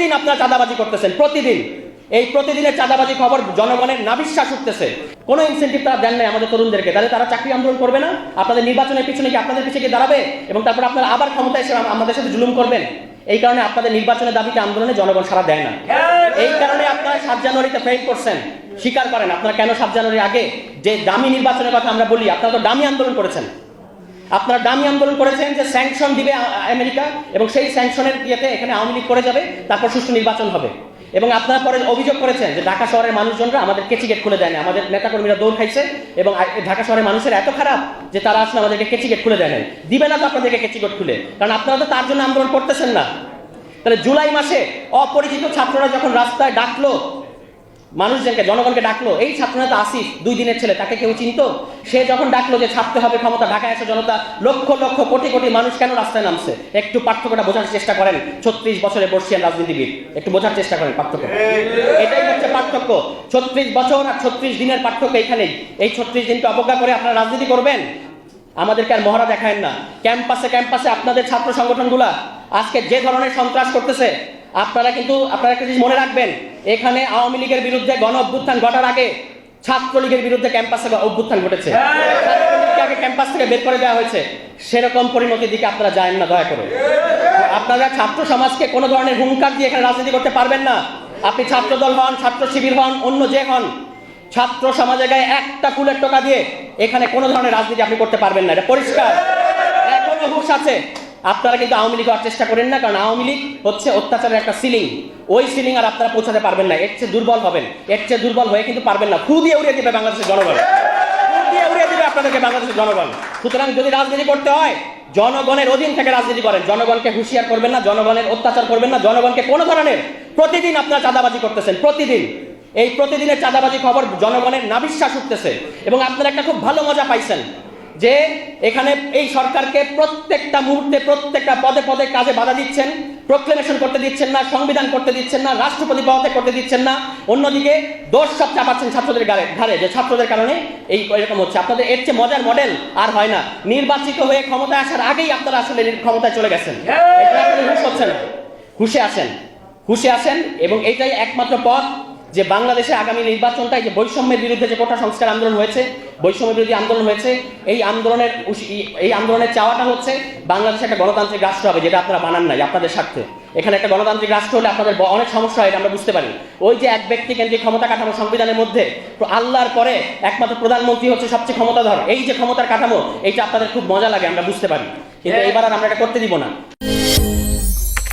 প্রতিদিন আপনারা চাঁদাবাজি করতেছেন, প্রতিদিন। এই প্রতিদিনের চাঁদাবাজি খবর জনগণের নাবিশ্বাস উঠতেছে। কোনো ইনসেন্টিভ তারা দেন নাই আমাদের তরুণদেরকে। তাহলে তারা চাকরি আন্দোলন করবে না? আপনাদের নির্বাচনের পিছনে কি আপনাদের পিছিয়ে দাঁড়াবে? এবং তারপর আপনারা আবার ক্ষমতায় এসে আমাদের সাথে জুলুম করবেন? এই কারণে আপনাদের নির্বাচনের দাবিতে আন্দোলনে জনগণ সারা দেয় না। এই কারণে আপনারা সাত জানুয়ারিতে ফেল করছেন। স্বীকার করেন, আপনারা কেন সাত জানুয়ারির আগে যে দামি নির্বাচনের কথা আমরা বলি, আপনারা তো দামি আন্দোলন করেছেন। আপনারা দামি আন্দোলন করেছেন যে স্যাংশন দিবে আমেরিকা, এবং সেই স্যাংশনের ইয়েতে এখানে আওয়ামী লীগ করে যাবে, তারপর সুষ্ঠু নির্বাচন হবে। এবং আপনারা পরে অভিযোগ করেছেন যে ঢাকা শহরের মানুষজনরা আমাদের কেচি গেট খুলে দেয় আমাদের নেতাকর্মীরা দৌড় খাইছে, এবং ঢাকা শহরের মানুষের এত খারাপ যে তারা আসলে আমাদেরকে কেচি গেট খুলে দেয় না দিবে না তো আপনাদেরকে কেচি গেট খুলে, কারণ আপনারা তো তার জন্য আন্দোলন করতেছেন না। তাহলে জুলাই মাসে অপরিচিত ছাত্ররা যখন রাস্তায় ডাকলো মানুষজনকে, জনগণকে ডাকলো, এই ছাত্রনেতা আসিফ, দুই দিনের ছেলে, তাকে কেউ চিনতো? সে যখন ডাকলো যে ছাপতে হবে ক্ষমতা, ঢাকায় এসে জনতা, লক্ষ লক্ষ, কোটি কোটি মানুষ কেন রাস্তায় নামছে? একটু পার্থক্যটা বোঝার চেষ্টা করেন, ছত্রিশ বছরে বর্ষিয়ান রাজনীতিবিদ, একটু বোঝার চেষ্টা করেন পার্থক্য। এটাই হচ্ছে পার্থক্য। ছত্রিশ বছর আর ছত্রিশ দিনের পার্থক্য এখানেই এই ছত্রিশ দিনকে অবজ্ঞা করে আপনারা রাজনীতি করবেন? আমাদেরকে আর মহড়া দেখায় না। ক্যাম্পাসে ক্যাম্পাসে আপনাদের ছাত্র সংগঠনগুলা আজকে যে ধরনের সন্ত্রাস করতেছে, আপনারা কিন্তু, আপনারা একটা জিনিস মনে রাখবেন এখানে আওয়ামী লীগের বিরুদ্ধে গণ অভ্যুত্থান ঘটার আগে ছাত্রলীগের বিরুদ্ধে ক্যাম্পাসে অভ্যুত্থান ঘটেছে। ছাত্রলীগকে আগে ক্যাম্পাস থেকে বের করে দেওয়া হয়েছে। সেরকম পরিণতির দিকে আপনারা যায় না দয়া করে। আপনারা ছাত্র সমাজকে কোনো ধরনের হুঙ্কার দিয়ে এখানে রাজনীতি করতে পারবেন না। আপনি ছাত্রদল হন ছাত্র শিবির হন অন্য যে হন ছাত্র সমাজের গায়ে একটা ফুলের টোকা দিয়ে এখানে কোনো ধরনের রাজনীতি আপনি করতে পারবেন না। এটা পরিষ্কার। এখনও হুশ আছে। আপনারা কিন্তু আওয়ামী লীগ চেষ্টা করেন না, কারণ আওয়ামী লীগ হচ্ছে অত্যাচারের একটা সিলিং ওই সিলিং আর আপনারা পৌঁছাতে পারবেন না, এর চেয়ে দুর্বল হবেন। এর চেয়ে দুর্বল হয়ে কিন্তু পারবেন না। ফু উড়িয়ে দেবে বাংলাদেশের জনগণ। ফু উড়িয়ে দিবে আপনাদেরকে বাংলাদেশের জনগণ। সুতরাং যদি রাজনীতি করতে হয়, জনগণের অধীন থেকে রাজনীতি করেন। জনগণকে হুঁশিয়ার করবেন না, জনগণের অত্যাচার করবেন না। জনগণকে কোনো ধরনের, প্রতিদিন আপনারা চাঁদাবাজি করতেছেন, প্রতিদিন। এই প্রতিদিনের চাঁদাবাজি খবর জনগণের নাবিশ্বাস উঠতেছে। এবং আপনারা একটা খুব ভালো মজা পাইছেন। যে এখানে এই সরকারকে প্রত্যেকটা মুহূর্তে প্রত্যেকটা পদে পদে কাজে বাধা দিচ্ছেন প্রক্লেমেশন করতে দিচ্ছেন না সংবিধান করতে দিচ্ছেন না রাষ্ট্রপতি পদে করতে দিচ্ছেন না অন্যদিকে দোষ সব চাপাচ্ছেন ছাত্রদের গাড়ে ঘাড়ে যে ছাত্রদের কারণে এই এরকম হচ্ছে। আপনাদের এর চেয়ে মজার মডেল আর হয় না। নির্বাচিত হয়ে ক্ষমতায় আসার আগেই আপনারা আসলে ক্ষমতায় চলে গেছেন। হুশ হচ্ছে না। হুশে আসেন। হুশে আসেন এবং এটাই একমাত্র পথ যে বাংলাদেশে আগামী নির্বাচনটাই যে বৈষম্যের বিরুদ্ধে যে কোটা সংস্কার আন্দোলন হয়েছে বৈষম্য বিরোধী আন্দোলন হয়েছে এই আন্দোলনের এই- আন্দোলনের চাওয়াটা হচ্ছে বাংলাদেশে একটা গণতান্ত্রিক রাষ্ট্র হবে যেটা আপনারা বানান নাই আপনাদের স্বার্থে। এখানে একটা গণতান্ত্রিক রাষ্ট্র হলে আপনাদের অনেক সমস্যা হয় এটা আমরা বুঝতে পারি। ওই যে এক ব্যক্তি কেন্দ্রিক ক্ষমতা কাঠামো সংবিধানের মধ্যে তো আল্লাহর পরে একমাত্র প্রধানমন্ত্রী হচ্ছে সবচেয়ে ক্ষমতাধর। এই যে ক্ষমতার কাঠামো এইটা আপনাদের খুব মজা লাগে আমরা বুঝতে পারি। কিন্তু এবার আর আমরা এটা করতে দিব না।